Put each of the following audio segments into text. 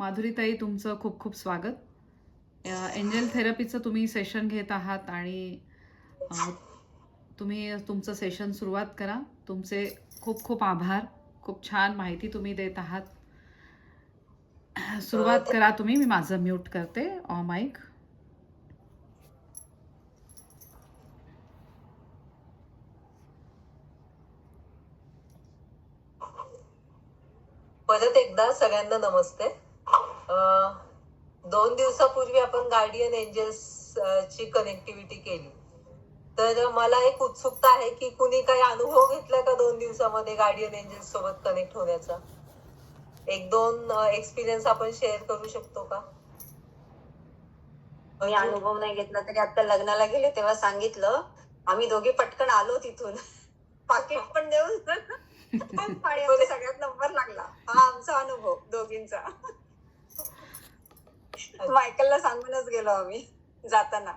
माधुरीताई तुमचं खूप खूप स्वागत. एंजल थेरपीचं तुम्ही सेशन घेत आहात आणि तुम्ही तुमचं सेशन सुरुवात करा. तुमचे खूप खूप आभार. खूप छान माहिती तुम्ही देत आहात. सुरुवात करा तुम्ही. मी माझं म्यूट करते. माईक. परत एकदा सगळ्यांना नमस्ते. दोन दिवसापूर्वी आपण गार्डियन एंजल्स ची कनेक्टिव्हिटी केली. तर मला एक उत्सुकता आहे की कुणी काही अनुभव घेतला का दोन दिवसामध्ये गार्डियन एंजल्स सोबत कनेक्ट होण्याचा? एक दोन एक्सपिरियन्स आपण शेअर करू शकतो का? मी अनुभव नाही घेतला तरी आता लग्नाला गेले तेव्हा सांगितलं. आम्ही दोघे पटकन आलो तिथून. पाकिट पण देऊन. सगळ्यात नंबर लागला. हा आमचा अनुभव दोघींचा. मायकलला सांगूनच गेलो आम्ही जाताना.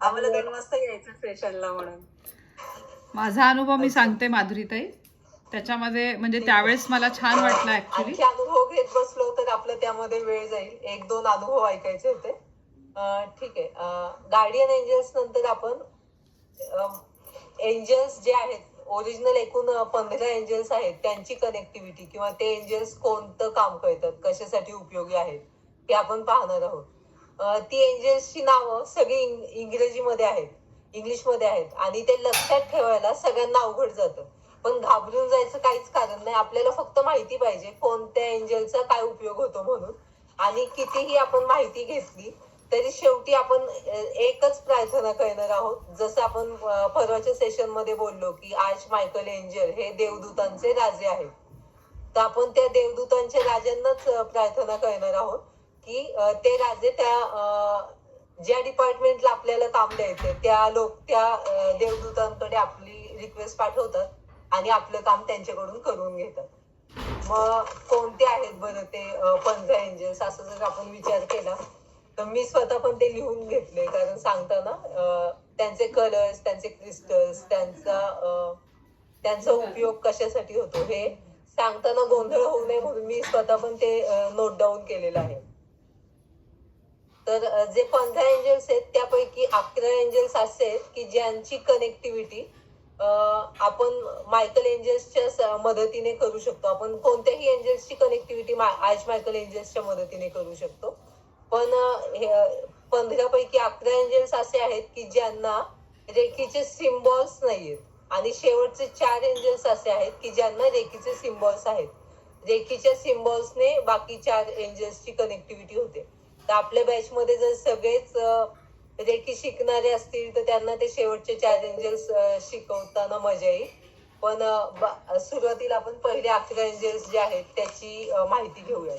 आम्हाला दोन वाजता यायचं स्टेशनला म्हणून. माझा अनुभव मी सांगते माधुरीताई. त्याच्यामध्ये म्हणजे त्यावेळेस मला छान वाटलं ऍक्च्युली अनुभव घेत बसलो तर आपलं त्यामध्ये वेळ जाईल. एक दोन अनुभव ऐकायचे होते. ठीक आहे. गार्डियन एंजल्स नंतर आपण एंजल्स जे आहेत ओरिजिनल एकूण पंधरा एंजल्स आहेत त्यांची कनेक्टिव्हिटी किंवा ते एंजल्स कोणतं काम करतात कशासाठी उपयोगी आहेत? ते आपण पाहणार आहोत. ती एंजल्सची नावं सगळी इंग्रजीमध्ये आहेत. इंग्लिशमध्ये आहेत. आणि ते लक्षात ठेवायला सगळ्यांना अवघड जातं. पण घाबरून जायचं काहीच कारण नाही. आपल्याला फक्त माहिती पाहिजे कोणत्या एंजलचा काय उपयोग होतो म्हणून. आणि कितीही आपण माहिती घेतली तरी शेवटी आपण एकच प्रार्थना करणार आहोत. जसं आपण परवाच्या सेशनमध्ये बोललो की आज मायकल एंजल हे देवदूतांचे राजे आहेत. तर आपण त्या देवदूतांच्या राजांनाच प्रार्थना करणार आहोत. की ते राजे त्या ज्या डिपार्टमेंटला आपल्याला काम द्यायचं त्या लोक त्या देवदूतांकडे आपली रिक्वेस्ट पाठवतात आणि आपलं काम त्यांच्याकडून करून घेतात. मग कोणते आहेत बरं ते पंधरा एंजल्स असं जर आपण विचार केला तर मी स्वतः पण ते लिहून घेतले कारण सांगताना त्यांचे कलर्स त्यांचे क्रिस्टल्स त्यांचा त्यांचा उपयोग कशासाठी होतो हे सांगताना गोंधळ होऊ नये म्हणून मी स्वतः पण ते नोट डाऊन केलेलं आहे. तर जे पंधरा एंजल्स आहेत त्यापैकी अकरा एंजल्स असे आहेत की ज्यांची कनेक्टिव्हिटी आपण मायकल एंजल्सच्या मदतीने करू शकतो. आपण कोणत्याही एंजल्सची कनेक्टिव्हिटी आज मायकल एंजल्सच्या मदतीने करू शकतो. पण पंधरा पैकी अकरा एंजल्स असे आहेत की ज्यांना रेखीचे सिम्बॉल्स नाहीयेत. आणि शेवटचे चार एंजल्स असे आहेत की ज्यांना रेखीचे सिम्बॉल्स आहेत. रेखीच्या सिम्बॉल्सने बाकी चार एंजल्सची कनेक्टिव्हिटी होते. तर आपल्या बॅच मध्ये जर सगळेच अ, रेखी शिकणारे असतील तर त्यांना ते शेवटचे चार शिकवताना मजा येईल. पण सुरुवातीला आपण पहिले अकरा एंजल्स जे आहेत त्याची माहिती घेऊयात.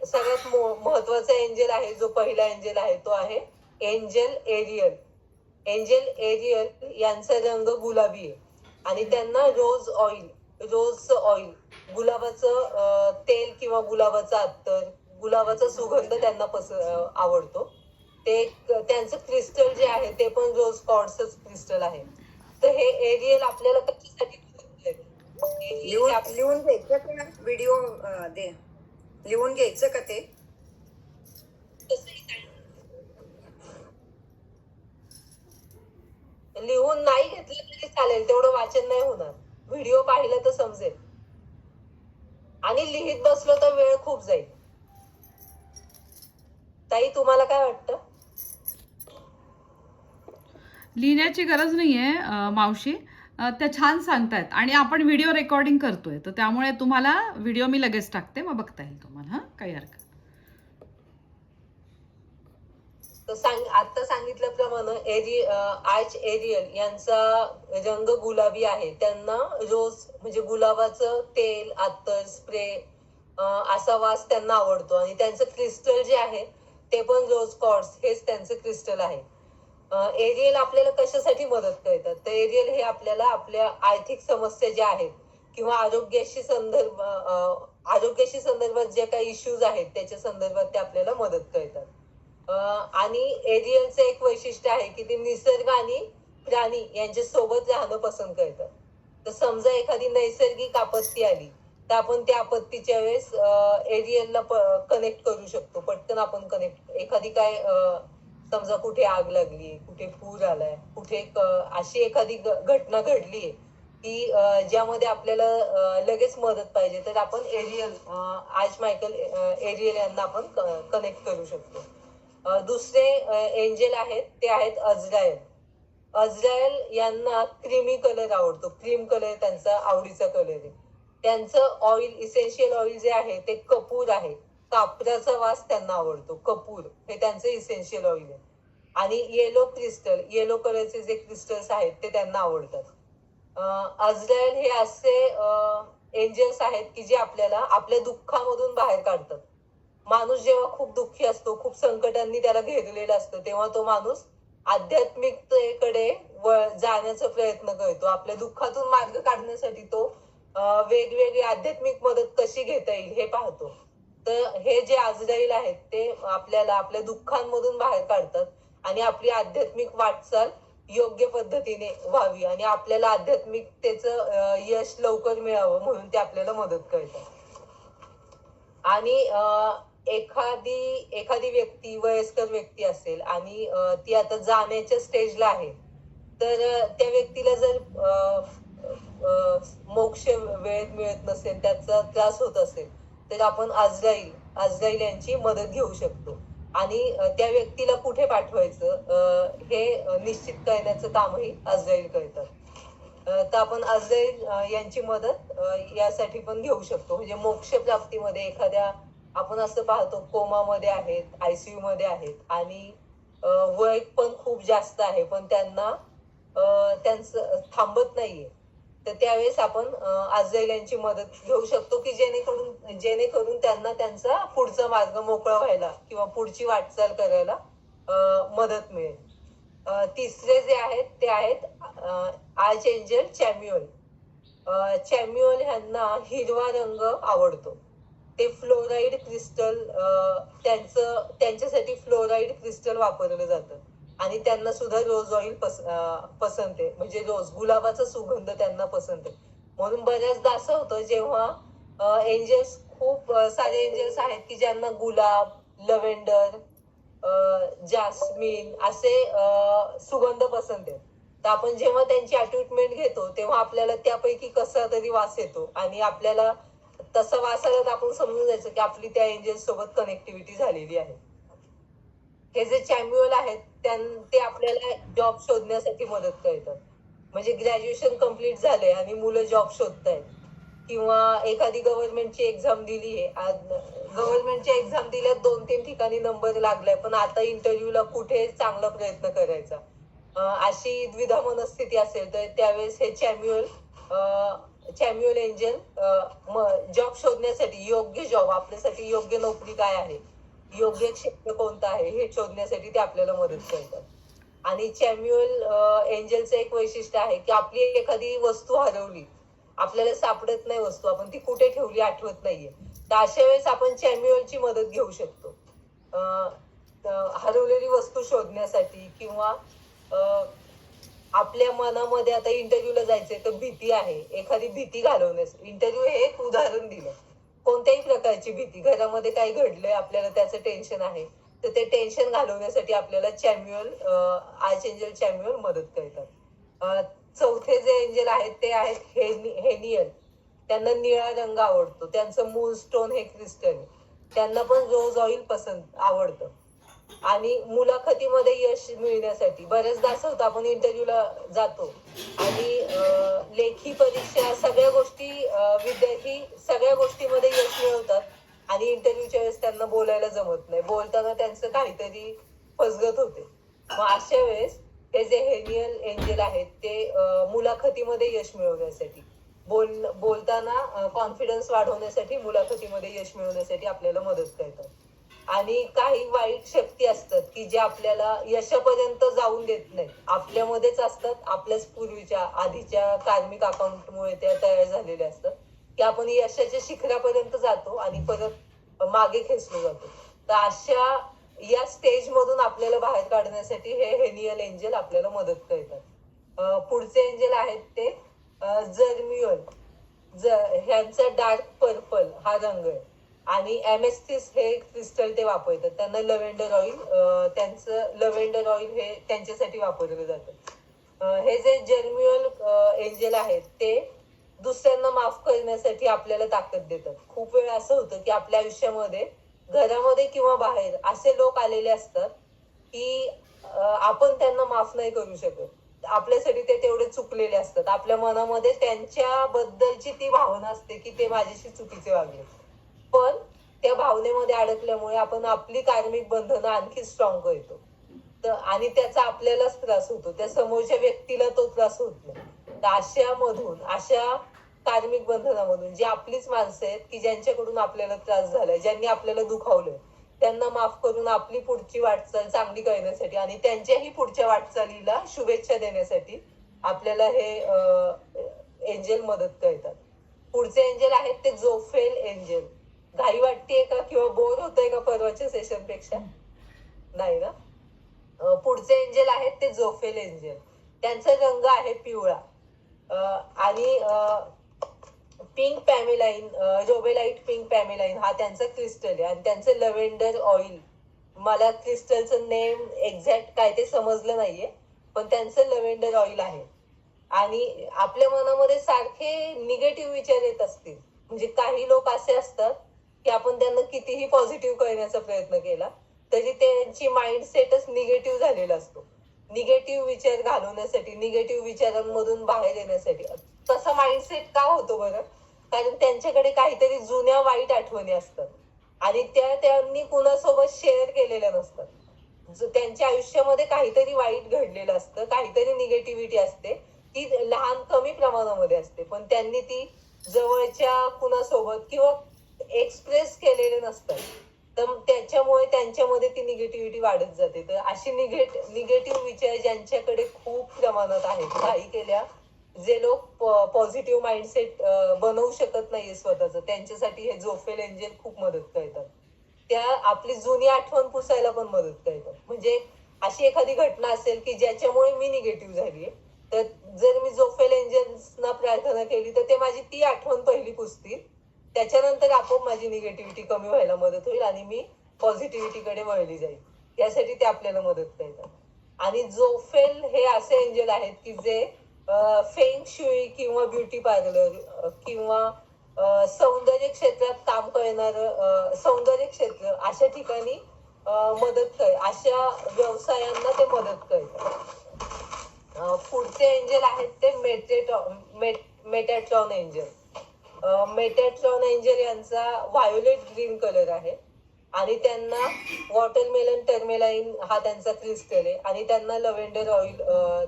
सगळ्यात महत्त्वाचा एंजल आहे जो पहिला एंजल आहे तो आहे एंजल एरियल एंजल एरियल यांचा रंग गुलाबी आहे. आणि त्यांना रोज ऑइल रोजचं ऑइल गुलाबाचं तेल किंवा गुलाबाचं अत्तर गुलाबाचा सुगंध त्यांना पस आवडतो. ते त्यांचं क्रिस्टल जे आहे ते पण रोज कॉर्ड्सच क्रिस्टल आहे. तर हे एरियल आपल्याला कशासाठी हे लिहून घ्यायचं का? व्हिडिओ दे. लिहून घ्यायचं का ते? लिहून नाही घेतलं तरी चालेल तेवढं वाचन नाही होणार. व्हिडिओ पाहिलं तर समजेल. आणि लिहित बसलो तर वेळ खूप जाईल. ताई तुम्हाला काय वाटतं? लिहिण्याची गरज नाही आहे मावशी. त्या छान सांगतायत आणि आपण व्हिडिओ रेकॉर्डिंग करतोय तर त्यामुळे तुम्हाला व्हिडिओ मी लगेच टाकते मग बघता येईल तुम्हाला हां? काही हरकत. तर सांग आता सांगितल्याप्रमाणे एरि आर्च एरियल यांचा रंग गुलाबी आहे. त्यांना रोज म्हणजे गुलाबाचं तेल अत्तर स्प्रे असा वास त्यांना आवडतो. आणि त्यांचं क्रिस्टल जे आहे ते पण रोज कॉर्ड्स हेच त्यांचं क्रिस्टल आहे. एरियल आपल्याला कशासाठी मदत करतात? तर एरियल हे आपल्याला आपल्या आर्थिक समस्या ज्या आहेत किंवा आरोग्याशी संदर्भ आरोग्याशी संदर्भात जे काही इश्यूज आहेत त्याच्या संदर्भात ते आपल्याला मदत करतात. आणि एरियलचं एक वैशिष्ट्य आहे की ते निसर्ग आणि प्राणी यांच्या सोबत राहणं पसंत करतात. तर समजा एखादी नैसर्गिक आपत्ती आली तर आपण त्या आपत्तीच्या वेळेस एरियलला कनेक्ट करू शकतो. पटकन आपण कनेक्ट एखादी काय समजा कुठे आग लागली कुठे पूर आलाय कुठे अशी एखादी घटना घडलीये की ज्यामध्ये आपल्याला लगेच मदत पाहिजे तर आपण एरियल आज मायकल एरियल यांना आपण कनेक्ट करू शकतो. दुसरे एंजेल आहेत ते आहेत अजरायल अजरायल यांना क्रीमी कलर आवडतो. क्रीम कलर त्यांचा आवडीचा कलर आहे. त्यांचं ऑइल इसेन्शियल ऑइल जे आहे ते कपूर आहे. कापराचा वास त्यांना आवडतो कपूर. हे त्यांचं इसेन्शियल ऑइल आहे. आणि येलो क्रिस्टल येलो कलरचे जे क्रिस्टल्स आहेत ते त्यांना आवडतात. अं, अजरायल हे असे एंजल्स आहेत की जे आपल्याला आपल्या दुःखामधून बाहेर काढतात. माणूस जेव्हा खूप दुःखी असतो खूप संकटांनी त्याला घेरलेला असतो तेव्हा तो माणूस आध्यात्मिकतेकडे व- जाण्याचा प्रयत्न करतो. आपल्या दुःखातून मार्ग काढण्यासाठी तो वेगवेगळी आध्यात्मिक मदत कशी घेता येईल हे पाहतो. तर हे जे आजराईल आहेत ते आपल्याला आपल्या दुःखांमधून बाहेर काढतात आणि आपली आध्यात्मिक वाटचाल योग्य पद्धतीने व्हावी आणि आपल्याला आध्यात्मिकतेचं यश लवकर मिळावं म्हणून ते आपल्याला मदत करतात. आणि एखादी एखादी व्यक्ती वयस्कर व्यक्ती असेल आणि ती आता जाण्याच्या स्टेजला आहे तर त्या व्यक्तीला जर मोक्ष वेळेत मिळत नसेल त्याचा त्रास होत असेल तर आपण आजराईल आजराईल यांची मदत घेऊ शकतो. आणि त्या व्यक्तीला कुठे पाठवायचं हे निश्चित करण्याचं कामही आजराईल करतात. तर आपण आजराईल यांची मदत यासाठी पण घेऊ शकतो. म्हणजे मोक्ष प्राप्तीमध्ये एखाद्या आपण असं पाहतो कोमामध्ये आहेत आयसीयू मध्ये आहेत आणि वय पण खूप जास्त आहे पण त्यांना त्यांचं थांबत नाहीये. तर त्यावेळेस आपण अं, मदत घेऊ शकतो की जेणेकरून जेणेकरून त्यांना त्यांचा पुढचा मार्ग मोकळा व्हायला किंवा पुढची वाटचाल करायला मदत मिळेल. तिसरे जे आहेत ते आहेत आर्च एंजल चॅम्युअल. चॅम्युअल ह्यांना हिरवा रंग आवडतो. ते फ्लोराईड क्रिस्टल त्यांचं त्यांच्यासाठी फ्लोराईड क्रिस्टल वापरलं जातं. आणि त्यांना सुद्धा रोज ऑइल पस पसंत आहे. म्हणजे रोज गुलाबाचा सुगंध त्यांना पसंत आहे. म्हणून बऱ्याचदा असं होतं जेव्हा एंजल्स खूप सारे एंजल्स आहेत की ज्यांना गुलाब लव्हेंडर जास्मिन असे सुगंध पसंत आहेत. तर आपण जेव्हा त्यांची ट्रीटमेंट घेतो तेव्हा आपल्याला त्यापैकी कसा तरी वास येतो. आणि आपल्याला तसा वास आला तर आपण समजून जायचं की आपली त्या एंजल्स सोबत कनेक्टिव्हिटी झालेली आहे. हे जे चॅम्युअल आहेत ते आपल्याला जॉब शोधण्यासाठी मदत करतात. म्हणजे ग्रॅज्युएशन कंप्लीट झालंय आणि मुलं जॉब शोधतायत. किंवा एखादी गव्हर्नमेंटची एक्झाम दिली आहे. गव्हर्नमेंटची एक्झाम दिल्यात दोन तीन ठिकाणी नंबर लागलाय. पण आता इंटरव्ह्यूला कुठे चांगला प्रयत्न करायचा? अशी द्विधा मनस्थिती असेल तर त्यावेळेस हे चॅम्युअल चॅम्युअल एंजल जॉब शोधण्यासाठी योग्य जॉब आपल्यासाठी योग्य नोकरी काय आहे? योग्य क्षेत्र कोणतं आहे हे शोधण्यासाठी ते आपल्याला मदत करतात. आणि चॅम्युअल एंजलचं एक वैशिष्ट्य आहे की आपली एखादी वस्तू हरवली आपल्याला सापडत नाही वस्तू आपण ती कुठे ठेवली आठवत नाहीये. तर अशा वेळेस आपण चॅम्युअलची मदत घेऊ शकतो. हरवलेली वस्तू शोधण्यासाठी किंवा आपल्या मनामध्ये आता इंटरव्ह्यूला जायचंय तर भीती आहे. एखादी भीती घालवण्यास इंटरव्ह्यू हे एक उदाहरण दिलं. कोणत्याही प्रकारची भीती. घरामध्ये काही घडलंय आपल्याला त्याचं टेन्शन आहे. तर ते टेन्शन घालवण्यासाठी आपल्याला चॅम्युअल आर्च एंजल चॅम्युअल मदत करतात. चौथे जे एंजल आहेत ते आहेत हेनि- हेनियल त्यांना निळा रंग आवडतो. त्यांचं मूल स्टोन हे क्रिस्टल त्यांना पण रोज ऑइल पसंत आवडतं. आणि मुलाखतीमध्ये यश मिळण्यासाठी. बऱ्याचदा असं होतं आपण इंटरव्ह्यूला जातो आणि लेखी परीक्षा सगळ्या गोष्टी विद्यार्थी सगळ्या गोष्टीमध्ये यश मिळवतात आणि इंटरव्ह्यूच्या वेळेस त्यांना बोलायला जमत नाही. बोलताना त्यांचं काहीतरी फसगत होते. मग अशा वेळेस हे जे हेनियल एंजल आहेत ते मुलाखतीमध्ये यश मिळवण्यासाठी बोल बोलताना कॉन्फिडन्स वाढवण्यासाठी मुलाखतीमध्ये यश मिळवण्यासाठी आपल्याला मदत करतात. आणि काही वाईट शक्ती असतात की जे आपल्याला यशापर्यंत जाऊन देत नाहीत. आपल्यामध्येच असतात आपल्याच पूर्वीच्या आधीच्या कार्मिक अकाउंटमुळे त्या तयार झालेल्या असतात. की आपण यशाच्या शिखरापर्यंत जातो आणि परत मागे खेचलो जातो. तर अशा या स्टेज मधून आपल्याला बाहेर काढण्यासाठी हे हेनियल एंजल आपल्याला मदत करतात. पुढचे एंजल आहेत ते जर्म्युअल ज- ह्यांचा डार्क पर्पल हा रंग आहे. आणि एमएसटीस हे क्रिस्टल ते वापरतात. त्यांना लव्हेंडर ऑइल त्यांचं लव्हेंडर ऑइल हे त्यांच्यासाठी वापरलं जातं. हे जे जर्म्युअल एंजल आहेत ते दुसऱ्यांना माफ करण्यासाठी आपल्याला ताकद देतात. खूप वेळ असं होतं की आपल्या आयुष्यामध्ये घरामध्ये किंवा बाहेर असे लोक आलेले असतात की आपण त्यांना माफ नाही करू शकत. आपल्यासाठी ते तेवढे चुकलेले असतात. आपल्या मनामध्ये त्यांच्याबद्दलची ती भावना असते की ते माझ्याशी चुकीचे वागले पण त्या भावनेमध्ये अडकल्यामुळे आपण आपली कार्मिक बंधनं आणखी स्ट्रॉंग करतो तर आणि त्याचा आपल्यालाच त्रास होतो. त्या समोरच्या व्यक्तीला तो त्रास होत नाही. तर अशा मधून अशा कार्मिक बंधनामधून जी आपलीच माणसं आहेत की ज्यांच्याकडून आपल्याला त्रास झालाय ज्यांनी आपल्याला दुखावलंय त्यांना माफ करून आपली पुढची वाटचाल चांगली करण्यासाठी आणि त्यांच्याही पुढच्या वाटचालीला शुभेच्छा देण्यासाठी आपल्याला हे एंजल मदत करतात. पुढचे एंजल आहेत ते जोफेल एंजल घाई वाटतेय का किंवा बोर होतंय का परवाच्या सेशनपेक्षा? नाही ना? पुढचे एंजल आहेत ते जोफेल एंजल त्यांचा रंग आहे पिवळा. आणि पिंक पॅमेलाईन रोबेलाईट पिंक पॅमेलाईन हा त्यांचा क्रिस्टल आहे. आणि त्यांचं लव्हेंडर ऑइल मला क्रिस्टलचं नेम एक्झॅक्ट काय ते समजलं नाहीये पण त्यांचं लव्हेंडर ऑइल आहे. आणि आपल्या मनामध्ये सारखे निगेटिव्ह विचार येत असतील. म्हणजे काही लोक असे असतात की आपण त्यांना कितीही पॉझिटिव्ह करण्याचा प्रयत्न केला तरी त्यांची माइंडसेटच निगेटिव्ह झालेला असतो. निगेटिव्ह विचार घालवण्यासाठी निगेटिव्ह विचारांमधून बाहेर येण्यासाठी. तसा माइंडसेट का होतो बरं? कारण त्यांच्याकडे काहीतरी जुन्या वाईट आठवणी असतात. आणि त्या त्यांनी कुणासोबत शेअर केलेल्या नसतात. जो त्यांच्या आयुष्यामध्ये काहीतरी वाईट घडलेलं असतं काहीतरी निगेटिव्हिटी असते ती लहान कमी प्रमाणामध्ये असते. पण त्यांनी ती जवळच्या कुणासोबत किंवा एक्सप्रेस केलेले नसतात. तर त्याच्यामुळे त्यांच्यामध्ये ती निगेटिव्हिटी वाढत जाते. तर अशी निगेट निगेटिव्ह विचार ज्यांच्याकडे खूप प्रमाणात आहेत. काही केल्या जे लोक पॉझिटिव्ह माइंडसेट बनवू शकत नाहीये स्वतःच. त्यांच्यासाठी हे जोफेल एंजेल खूप मदत करतात. त्या आपली जुनी आठवण पुसायला पण मदत करतात. म्हणजे अशी एखादी घटना असेल की ज्याच्यामुळे मी निगेटिव्ह झालीये तर जर मी जोफेल एंजेल्सना प्रार्थना केली तर ते माझी ती आठवण पहिली पुसतील. त्याच्यानंतर आपोआप माझी निगेटिव्हिटी कमी व्हायला मदत होईल आणि मी पॉझिटिव्हिटीकडे वळली जाईल. यासाठी ते आपल्याला मदत करतात. आणि जोफेल हे असे एंजल आहेत की जे फेंग शुई किंवा ब्युटी पार्लर किंवा सौंदर्य क्षेत्रात काम करणार सौंदर्य क्षेत्र अशा ठिकाणी मदत कर अशा व्यवसायांना ते मदत करतात. पुढचे एंजल आहेत ते मेटेटॉ Metatron Metatron angel Metatron angel यांचा व्हायोलेट ग्रीन कलर आहे. आणि त्यांना वॉटरमेलन टर्मेलाईन हा त्यांचा क्रिस्टल आहे. आणि त्यांना लव्हेंडर ऑइल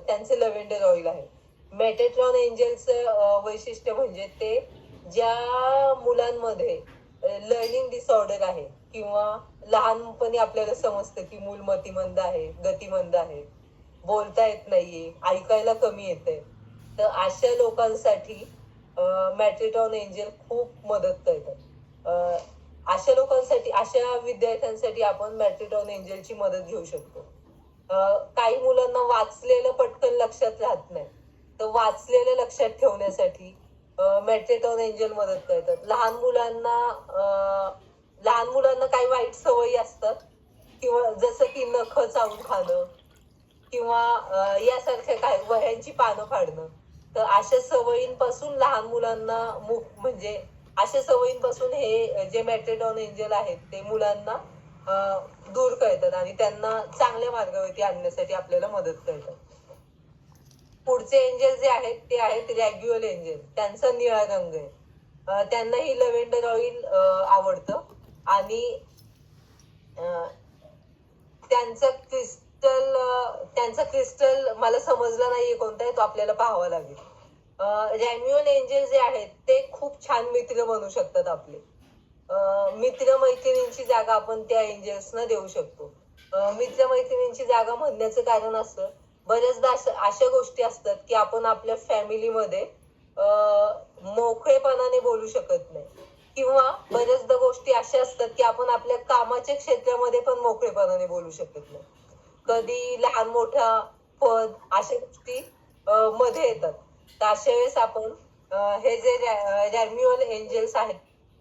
त्यांचे लव्हेंडर ऑइल आहे. मेटेट्रॉन एंजलचं वैशिष्ट्य म्हणजे ते ज्या मुलांमध्ये लर्निंग डिसऑर्डर आहे किंवा लहानपणी आपल्याला समजतं की मूल मतिमंद आहे गतिमंद आहे बोलता येत नाहीये ऐकायला कमी येते तर अशा लोकांसाठी मॅट्रिटॉन एंजल खूप मदत करतात अशा लोकांसाठी अशा विद्यार्थ्यांसाठी आपण मॅट्रिटॉन एंजलची मदत घेऊ शकतो. काही मुलांना वाचलेलं पटकन लक्षात राहत नाही. तर वाचलेलं लक्षात ठेवण्यासाठी मॅट्रिटॉन एंजल मदत करतात. लहान मुलांना लहान मुलांना काही वाईट सवयी असतात. किंवा जसं की नख चावून खाणं किंवा यासारख्या काही वह्यांची पानं फाडणं. तर अशा सवयींपासून लहान मुलांना मुक म्हणजे अशा सवयींपासून हे जे मॅट्रेडॉन एंजल आहेत ते मुलांना दूर करतात आणि त्यांना चांगल्या मार्गावरती आणण्यासाठी आपल्याला मदत करतात. पुढचे एंजल जे आहेत ते आहेत रॅग्युअल एंजल. त्यांचा निळा रंग आहे. त्यांना ही लव्हेंडर ऑइल आवडतं. आणि त्यांचं क्रिस्टल त्यांचा क्रिस्टल मला समजला नाहीये कोणता आहे तो आपल्याला पाहावा लागेल. रॅन्युअल एंजेल जे आहेत ते खूप छान मित्र बनू शकतात आपले. मित्र मैत्रिणींची जागा आपण त्या एंजेल्सना देऊ शकतो. मित्र मैत्रिणींची जागा म्हणण्याचं कारण असं बऱ्याचदा असं अशा गोष्टी असतात की आपण आपल्या फॅमिलीमध्ये मोकळेपणाने बोलू शकत नाही. किंवा बऱ्याचदा गोष्टी अशा असतात की आपण आपल्या कामाच्या क्षेत्रामध्ये पण मोकळेपणाने बोलू शकत नाही. कधी लहान मोठा पद अशा गोष्टी मध्ये येतात. तर अशा वेळेस आपण हे जे रॅम्युअल एंजल्स आहेत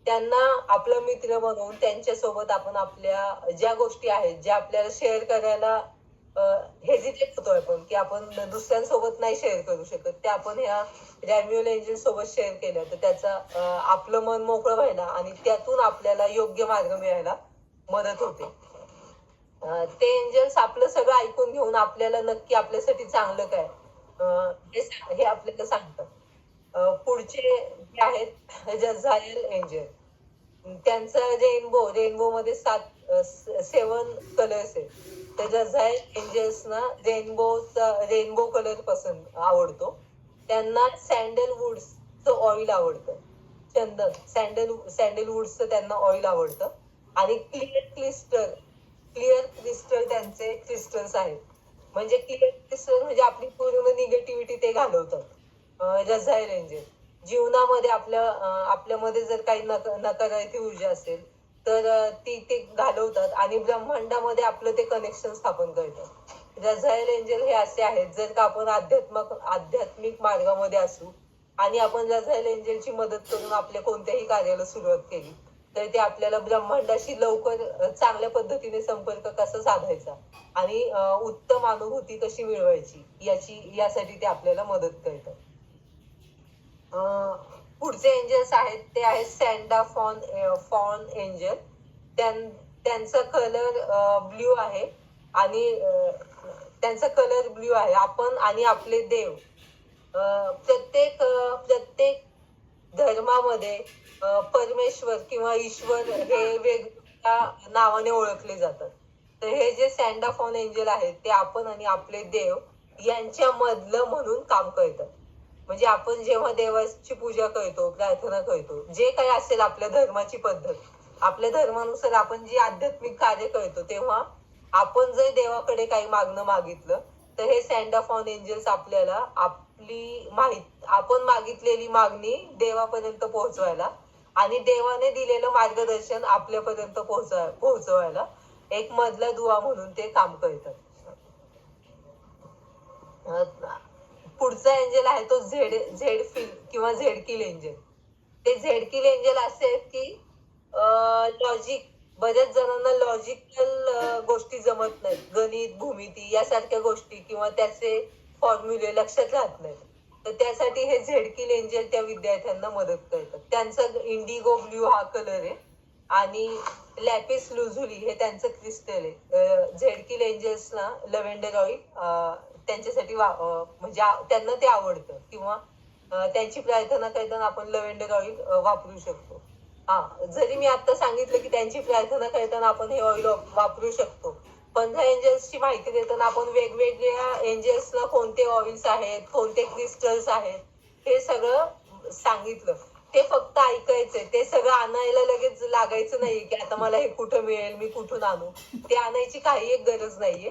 त्यांना आपलं मित्र बनवून त्यांच्यासोबत आपण आपल्या ज्या गोष्टी आहेत ज्या आपल्याला शेअर करायला हेजिटेट होतो आपण की आपण दुसऱ्यांसोबत नाही शेअर करू शकत ते आपण ह्या रॅम्युअल एंजल सोबत शेअर केलं तर त्याचा आपलं मन मोकळं व्हायला आणि त्यातून आपल्याला योग्य मार्ग मिळायला मदत होते. ते एंजल्स आपलं ऐकून घेऊन आपल्याला नक्की आपल्यासाठी चांगलं काय? हे हे आपल्याला सांगतात पुढचे जे आहेत जझायल एंजल त्यांचा रेनबो रेनबो मध्ये सात सेवन कलर्स आहेत. तर जझायल एंजल्सना रेनबोचा रेनबो कलर पसंत आवडतो. त्यांना सँडलवूडचं ऑइल आवडतं. चंदन सँडल सँडलवूडचं त्यांना ऑइल आवडतं. आणि क्लिअर क्लिस्टर क्लिअर क्रिस्टल त्यांचे क्रिस्टल्स आहेत. म्हणजे क्लिअर क्रिस्टल म्हणजे आपली पूर्ण निगेटिव्हिटी ते घालवतात रझाय एंजल म्हणजे. जीवनामध्ये आपल्या आपल्यामध्ये जर काही नक नकारार्थी ऊर्जा असेल तर ती ते घालवतात आणि ब्रह्मांडामध्ये आपलं ते कनेक्शन स्थापन करतात. रझायल एंजल हे असे आहेत जर का आपण आध्यात्मक आध्यात्मिक मार्गामध्ये असू आणि आपण रझायल एंजलची मदत करून आपल्या कोणत्याही कार्याला सुरुवात केली तर ते आपल्याला ब्रह्मांडाशी लवकर चांगल्या पद्धतीने संपर्क कसा साधायचा? आणि उत्तम अनुभूती कशी मिळवायची? याची यासाठी ते आपल्याला मदत करतात पुढचे एंजल्स आहेत ते आहेत सँडा फॉन फॉन एंजल त्यांचा कलर ब्ल्यू आहे. आणि त्यांचा कलर ब्ल्यू आहे. आपण आणि आपले देव. अं, प्रत्येक प्रत्येक धर्मामध्ये परमेश्वर किंवा ईश्वर हे वेगवेगळ्या नावाने ओळखले जातात. तर हे जे सँडाफॉन एंजल आहेत ते आपण आणि आपले देव यांच्या मधलं म्हणून काम करतात. म्हणजे आपण जेव्हा देवाची पूजा करतो प्रार्थना करतो जे काही असेल आपल्या धर्माची पद्धत आपल्या धर्मानुसार आपण जी आध्यात्मिक कार्य करतो तेव्हा आपण जर देवाकडे काही मागणं मागितलं तर हे सँडाफॉन एंजल्स आपल्याला आपली माहीत आपण मागितलेली मागणी देवापर्यंत पोहोचवायला आणि देवाने दिलेलं मार्गदर्शन आपल्यापर्यंत पोहोचवा पोहोचवायला एक मधला दुवा म्हणून ते काम करतात. पुढचा एंजल आहे तो झेड झेड फिल किंवा झेड किल एंजल ते झेड किल एंजल असे आहेत की लॉजिक बऱ्याच जणांना लॉजिकल गोष्टी जमत नाहीत. गणित भूमिती यासारख्या गोष्टी किंवा त्याचे फॉर्म्युले लक्षात राहत नाहीत. तर त्यासाठी हे झेडकिल एंजल त्या विद्यार्थ्यांना मदत करतात. त्यांचा इंडिगो ब्ल्यू हा कलर आहे आणि लॅपिस लुझुली हे त्यांचं क्रिस्टल आहे. झेडकिल एंजल्सना लव्हेंडर ऑइल त्यांच्यासाठी वा म्हणजे त्यांना ते आवडतं किंवा त्यांची प्रार्थना करताना आपण लव्हेंडर ऑइल वापरू शकतो. हा जरी मी आता सांगितलं की त्यांची प्रार्थना करताना आपण हे ऑइल वापरू शकतो पंधरा एंजल्सची माहिती देताना आपण वेगवेगळ्या एंजल्सला कोणते ऑइल्स आहेत कोणते क्रिस्टल्स आहेत हे सगळं सांगितलं. ते फक्त ऐकायचंय. ते सगळं आणायला लगेच लागायचं नाहीये की आता मला हे कुठं मिळेल मी कुठून आणू. ते आणायची काही एक गरज नाहीये.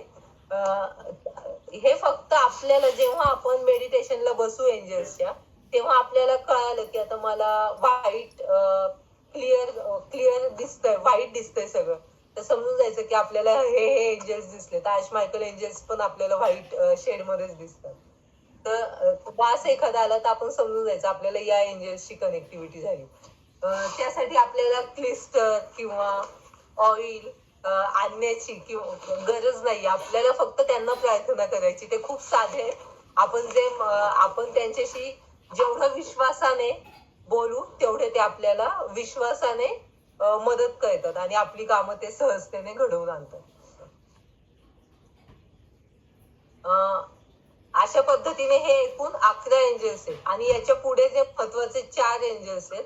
हे फक्त आपल्याला जेव्हा आपण मेडिटेशनला बसू एंजल्सच्या तेव्हा आपल्याला कळालं की आता मला व्हाईट क्लिअर क्लिअर दिसतंय व्हाईट दिसतंय सगळं. तर समजून जायचं की आपल्याला हे हे एंजल्स दिसले तर आश मायकल एंजल्स पण आपल्याला व्हाईट शेड मध्येच दिसतात. तर वास एखादा आला तर आपण समजून जायचं आपल्याला या एंजल्सची कनेक्टिव्हिटी झाली. त्यासाठी आपल्याला क्लिस्टर किंवा ऑइल आणण्याची किंवा गरज नाही. आपल्याला फक्त त्यांना प्रार्थना करायची. ते खूप साधे आपण जे आपण त्यांच्याशी जेवढं विश्वासाने बोलू तेवढे ते आपल्याला विश्वासाने मदत करतात आणि आपली कामं ते सहजतेने घडवून आणतात. अं, अशा पद्धतीने हे एकूण अकरा एंजल्स आहेत आणि याच्यापुढे जे महत्त्वाचे चार एंजल्स आहेत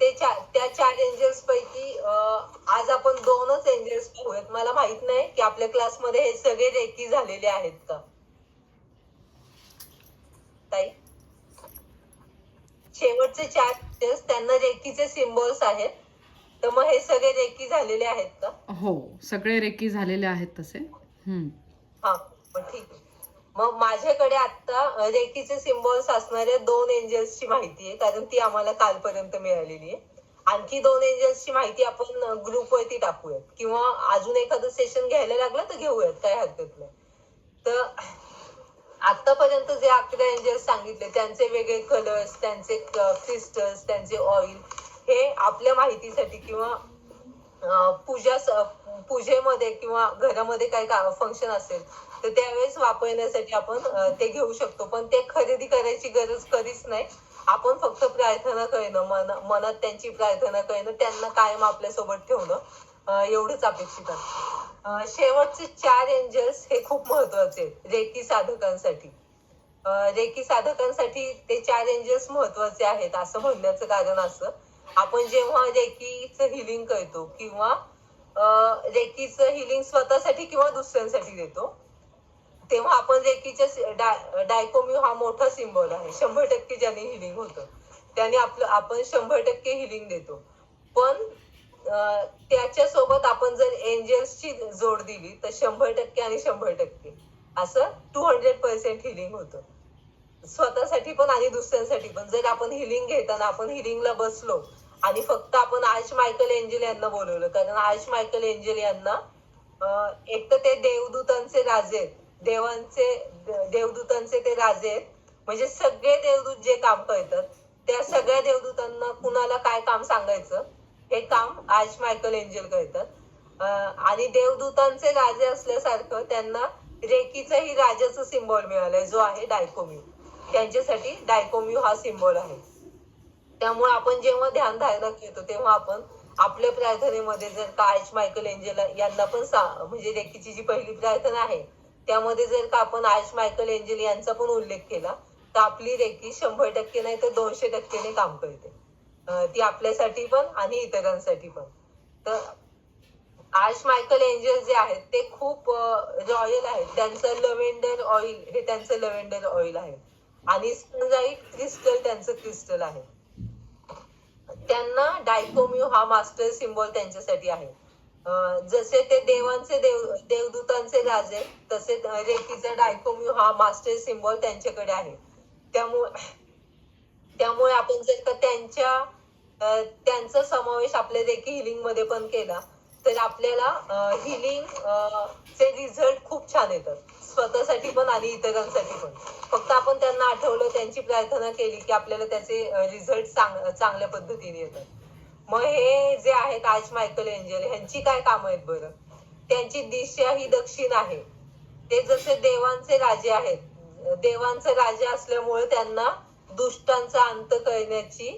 ते चार त्या चार एंजल्स पैकी अं, आज आपण दोनच एंजल्स पाहूयात. मला माहीत नाही की आपल्या क्लासमध्ये हे सगळे रेकी झालेले आहेत का? ताई? शेवटचे चार त्यांना रेकीचे सिम्बॉल्स आहेत. तर मग हे सगळे रेकी झालेले आहेत का? हो सगळे रेकी झालेले आहेत तसे. हम्म. हा मग ठीक आहे. मग माझ्याकडे आता रेकीचे सिम्बॉल्स असणाऱ्या दोन एंजल्सची माहिती आहे कारण ती आम्हाला कालपर्यंत मिळालेली आहे. आणखी दोन एंजल्सची माहिती आपण ग्रुप वरती टाकूयात. किंवा अजून एखादं सेशन घ्यायला लागलं तर घेऊयात काही हरकत नाही. तर आतापर्यंत जे अकरा एंजल्स सांगितले त्यांचे वेगळे कलर्स त्यांचे क्रिस्टल्स त्यांचे ऑइल हे आपल्या माहितीसाठी किंवा पूजा पूजेमध्ये किंवा घरामध्ये काही फंक्शन असेल तर त्यावेळेस वापरण्यासाठी आपण ते घेऊ शकतो. पण ते खरेदी करायची गरज कधीच नाही. आपण फक्त प्रार्थना करणं मन मनात त्यांची प्रार्थना करणं त्यांना कायम आपल्यासोबत ठेवणं एवढंच अपेक्षित असतं. शेवटचे चार एंजल्स हे खूप महत्त्वाचे आहेत रेकी साधकांसाठी. रेकी साधकांसाठी ते चार एंजल्स महत्त्वाचे आहेत असं म्हणण्याचं कारण असं. आपण जेव्हा रेकीचं हिलिंग करतो किंवा रेकीचं हिलिंग स्वतःसाठी किंवा दुसऱ्यांसाठी देतो तेव्हा आपण रेकीच्या डायकोम्यू हा मोठा सिम्बॉल आहे. शंभर टक्के ज्याने हिलिंग होतं त्याने आपलं आपण शंभर टक्के हिलिंग देतो. पण त्याच्यासोबत आपण जर एंजल्सची जोड दिली तर शंभर टक्के आणि शंभर टक्के असं टू हंड्रेड पर्सेंट हिलिंग होतं. स्वतःसाठी पण आणि दुसऱ्यांसाठी पण. जर आपण हिलिंग घेताना आपण हिलिंगला बसलो आणि फक्त आपण आयुष मायकल एंजेल यांना बोलवलं. कारण आयुष मायकल एंजेल यांना एक तर ते देवदूतांचे राजे आहेत. देवांचे देवदूतांचे ते राजे आहेत. म्हणजे सगळे देवदूत जे काम करतात त्या सगळ्या देवदूतांना कुणाला काय काम सांगायचं हे काम आयुष मायकल एंजेल करतात. आणि देवदूतांचे राजे असल्यासारखं त्यांना रेकीचाही राजाचं सिम्बॉल मिळालंय जो आहे डायकोम्यू त्यांच्यासाठी डायकोम्यू हा सिम्बॉल आहे. त्यामुळे आपण जेव्हा ध्यान धारणा घेतो तेव्हा आपण आपल्या प्रार्थनेमध्ये जर का आर्च मायकल एंजेल यांना पण सा- म्हणजे रेखीची जी पहिली प्रार्थना आहे त्यामध्ये जर का आपण आर्च मायकल एंजेल यांचा पण उल्लेख केला तर आपली रेखी शंभर टक्के नाही तर दोनशे टक्केने काम करते. ती आपल्यासाठी पण आणि इतरांसाठी पण. तर आर्च मायकल एंजेल जे आहेत ते खूप रॉयल आहेत. त्यांचं लव्हेंडर ऑइल हे त्यांचं लव्हेंडर ऑइल आहे. आणि क्रिस्टल त्यांचं क्रिस्टल आहे. त्यांना डायकोम्यू हा मास्टर सिम्बॉल त्यांच्यासाठी आहे. जसे ते देवांचे देव देवदूतांचे राजे तसे रेकीचा डायकोम्यू हा मास्टर सिम्बॉल त्यांच्याकडे आहे. त्यामुळे त्यामुळे आपण जर का त्यांच्या त्यांचा समावेश आपल्या रेकी हिलिंगमध्ये पण केला तर आपल्याला हिलिंग चे रिझल्ट खूप छान येतात. स्वतःसाठी पण आणि इतरांसाठी पण. फक्त आपण त्यांना आठवलं त्यांची प्रार्थना केली की आपल्याला त्याचे रिझल्ट चांगल्या पद्धतीने येतात. मग हे जे आहेत आज मायकल एंजल ह्यांची काय कामं आहेत बरं? त्यांची दिशा ही दक्षिण आहे. ते जसे देवांचे राजे आहेत देवांचे राजे असल्यामुळे त्यांना दुष्टांचा अंत करण्याची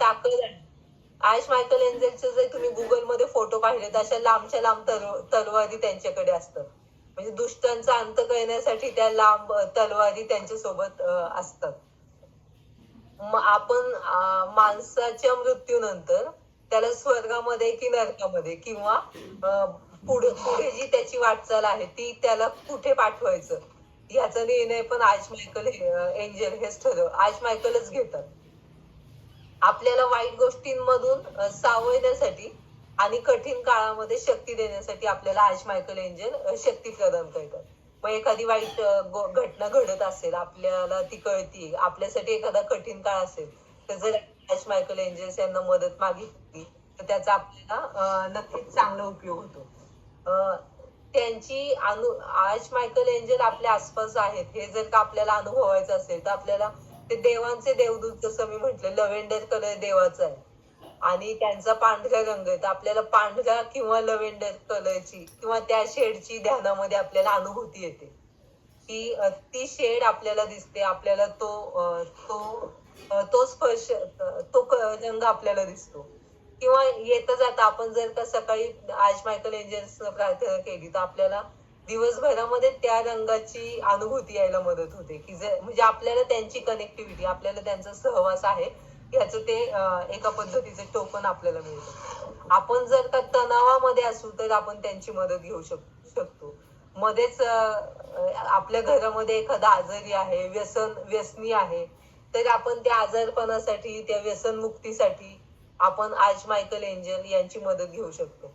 ताकद आहे. आयश मायकल एंजलचे जर तुम्ही गुगलमध्ये फोटो पाहिले तर अशा लांबच्या लांब तलव- तलवारी त्यांच्याकडे असतात. म्हणजे दुष्टांचा अंत करण्यासाठी त्या लांब तलवारी त्यांच्यासोबत असतात. आपण माणसाच्या मृत्यूनंतर त्याला स्वर्गामध्ये कि नरकामध्ये किंवा पुढे पुढे जी त्याची वाटचाल आहे ती त्याला कुठे पाठवायचं? याचा निर्णय पण आज मायकल हे- एंजल हेच ठरव आज मायकलच घेतात. आपल्याला वाईट गोष्टींमधून सावरण्यासाठी आणि कठीण काळामध्ये शक्ती देण्यासाठी आपल्याला आज मायकल एंजल शक्ती प्रदान करतात. मग एखादी वाईट घटना घडत असेल आपल्याला ती कळती. आपल्यासाठी एखादा कठीण काळ असेल तर जर आज मायकल एंजल्स यांना मदत मागितली तर त्याचा आपल्याला नक्कीच चांगला उपयोग होतो. त्यांची अनु आज मायकल एंजल आपल्या आसपास आहेत. हे जर का आपल्याला अनुभवायचं असेल तर आपल्याला ते देवांचे देवदूत जसं मी म्हटलं लव्हेंडर कलर देवाचं आहे. आणि त्यांचा पांढरा रंग आहे. आपल्याला पांढरा किंवा लव्हेंडर कलरची किंवा त्या शेडची ध्यानामध्ये आपल्याला अनुभूती येते. की ती शेड आपल्याला दिसते. आपल्याला तो तो तो स्पर्श तो रंग आपल्याला दिसतो. किंवा येत जाता आपण जर का सकाळी आज मायकल एंजल्स प्रार्थना केली तर आपल्याला दिवसभरामध्ये त्या रंगाची अनुभूती यायला मदत होते. की जर म्हणजे आपल्याला त्यांची कनेक्टिव्हिटी आपल्याला त्यांचा सहवास आहे. याचं ते एका पद्धतीचे टोकन आपल्याला मिळतं. आपण जर का तणावामध्ये असू तर आपण त्यांची मदत घेऊ शकतो. मध्येच आपल्या घरामध्ये एखादा आजारी आहे व्यसन व्यसनी आहे तर आपण त्या आजारपणासाठी त्या व्यसनमुक्तीसाठी आपण आज मायकल एंजल यांची मदत घेऊ शकतो.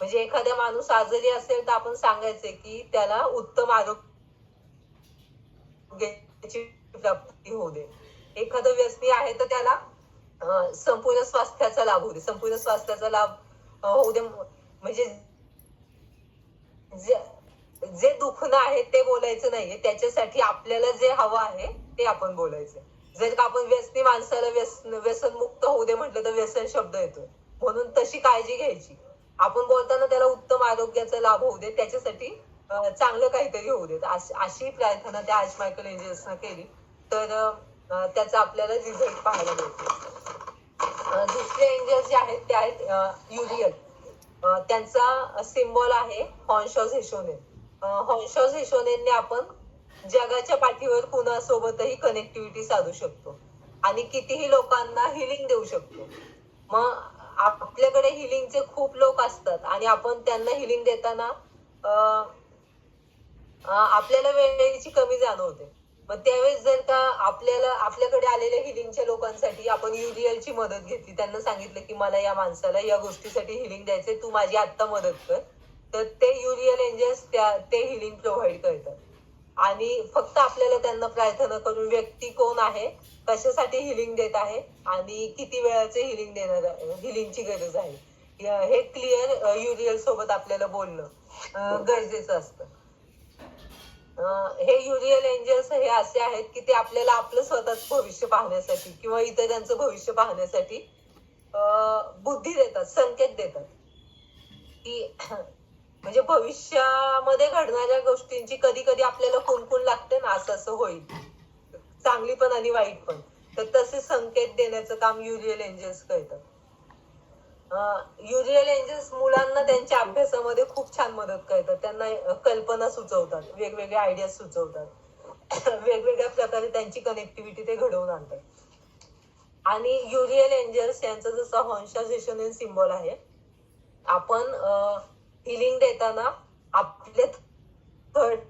म्हणजे एखादा माणूस आजारी असेल तर आपण सांगायचे की त्याला उत्तम आरोग्य प्राप्ती होऊ दे. एखादं व्यसनी आहे तर त्याला संपूर्ण स्वास्थ्याचा लाभ होऊ दे. संपूर्ण स्वास्थ्याचा लाभ होऊ दे. म्हणजे जे- जे दुखणं आहे ते बोलायचं नाहीये. त्याच्यासाठी आपल्याला जे हवं आहे ते आपण बोलायचं जर का आपण व्यसनी माणसाला व्यसन व्यसनमुक्त होऊ दे म्हटलं तर व्यसन शब्द येतोय. म्हणून तशी काळजी घ्यायची. आपण बोलताना त्याला उत्तम आरोग्याचा लाभ होऊ दे. त्याच्यासाठी चांगलं काहीतरी होऊ देत अशी प्रार्थना त्या आज मायकल एंजल्सनं केली. तर त्याचा आपल्याला रिझल्ट पाहायला मिळतो. दुसरे एंजल्स जे आहेत ते आहेत युरियल त्यांचा सिम्बॉल आहे हॉन्शॉस हिशोनेन हॉन्शॉस हिशोनेनने आपण जगाच्या पाठीवर कुणासोबतही कनेक्टिव्हिटी साधू शकतो. आणि कितीही लोकांना हिलिंग देऊ शकतो. मग आपल्याकडे हिलिंगचे खूप लोक असतात आणि आपण त्यांना हिलिंग देताना आपल्याला वेळेची कमी जाणवते. मग त्यावेळेस जर का आपल्याला आपल्याकडे आलेल्या हिलिंगच्या लोकांसाठी आपण युरियल ची मदत घेतली त्यांना सांगितलं की मला या माणसाला या गोष्टीसाठी हिलिंग द्यायचे तू माझी आत्ता मदत कर. तर ते युरियल एंजल्स त्या ते हिलिंग प्रोव्हाइड करतात. आणि फक्त आपल्याला त्यांना प्रार्थना करून व्यक्ती कोण आहे कशासाठी हिलिंग देत आहे आणि किती वेळाचे हिलिंग देणार हिलिंगची गरज आहे. हे क्लिअर युरियल सोबत आपल्याला बोलणं गरजेचं असतं. हे युरियल एंजल्स हे असे आहेत की ते आपल्याला आपलं स्वतःच भविष्य पाहण्यासाठी किंवा इतरांचं भविष्य पाहण्यासाठी बुद्धी देतात संकेत देतात. की म्हणजे भविष्यामध्ये घडणाऱ्या गोष्टींची कधी कधी आपल्याला कुणकुण लागते ना असं असं होईल. चांगली पण आणि वाईट पण. तर तसे संकेत देण्याचं काम युरियल एंजल्स करतात. युरियल एंजल्स मुलांना त्यांच्या अभ्यासामध्ये खूप छान मदत करतात. त्यांना कल्पना सुचवतात. वेगवेगळ्या आयडिया सुचवतात. वेगवेगळ्या प्रकारे त्यांची कनेक्टिव्हिटी ते घडवून आणतात. आणि युरियल एंजल्स यांचं जसं हॉन्शासेशन सिम्बॉल आहे आपण हिलिंग देताना आपले थर्ड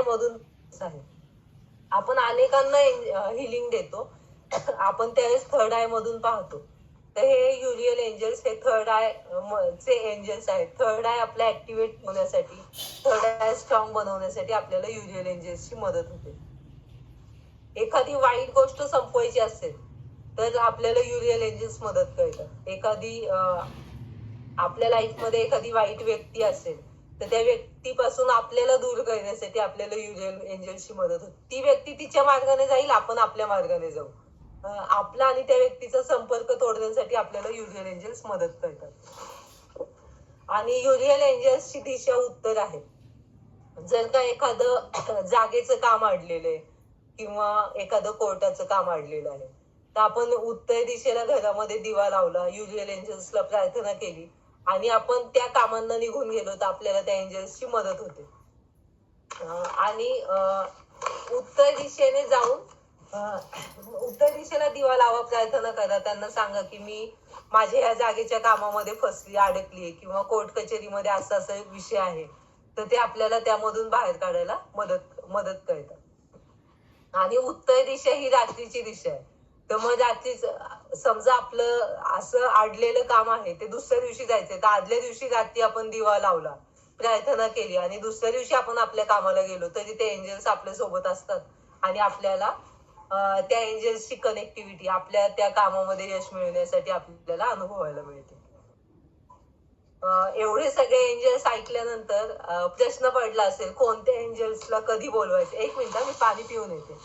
मधून आहे. आपण अनेकांना हिलिंग देतो. आपण त्यावेळेस थर्ड आय मधून पाहतो. तर हे युरियल एंजल्स हे थर्ड आय चे एंजल्स आहेत. थर्ड आय आपला ऍक्टिव्हेट होण्यासाठी थर्ड आय स्ट्रॉंग बनवण्यासाठी आपल्याला युरियल एंजल्सची मदत होते. एखादी वाईट गोष्ट संपवायची असेल तर आपल्याला युरियल एंजल्स मदत करतात. एखादी आपल्या लाईफमध्ये एखादी वाईट व्यक्ती असेल तर त्या व्यक्तीपासून आपल्याला दूर करण्यासाठी आपल्याला युरियल एंजल्सची मदत होते. ती व्यक्ती तिच्या मार्गाने जाईल आपण आपल्या मार्गाने जाऊ. आपला आणि त्या व्यक्तीचा संपर्क तोडण्यासाठी आपल्याला युरियल एंजल्स मदत करतात. आणि युरियल एंजल्सची दिशा उत्तर आहे. जर का एखादं जागेचं काम अडलेलं आहे किंवा एखादं कोर्टाचं काम अडलेलं आहे तर आपण उत्तर दिशेला घरामध्ये दिवा लावला युरियल एंजल्सला प्रार्थना केली आणि आपण त्या कामांना निघून गेलो तर आपल्याला त्या एंजल्सची मदत होते. आणि उत्तर दिशेने जाऊन उत्तर दिशेला दिवा लावा प्रार्थना करा त्यांना सांगा की मी माझ्या या जागेच्या कामामध्ये फसली अडकली किंवा कोर्ट कचेरीमध्ये असा असा एक विषय आहे. तर ते आपल्याला त्यामधून बाहेर काढायला मदत मदत करतात. आणि उत्तर दिशा ही रात्रीची दिशा आहे. तर मग रात्रीच समजा आपलं असं अडलेलं काम आहे ते दुसऱ्या दिवशी जायचंय. तर आदल्या दिवशी रात्री आपण दिवा लावला प्रार्थना केली आणि दुसऱ्या दिवशी आपण आपल्या कामाला गेलो तरी ते एंजल्स आपल्यासोबत असतात आणि आपल्याला त्या एंजल्सची कनेक्टिव्हिटी आपल्या त्या कामामध्ये यश मिळवण्यासाठी आपल्याला अनुभवायला मिळते. एवढे सगळे एंजल्स ऐकल्यानंतर प्रश्न पडला असेल कोणत्या एंजल्सला कधी बोलवायचे? एक मिनिट मी पाणी पिऊन येते.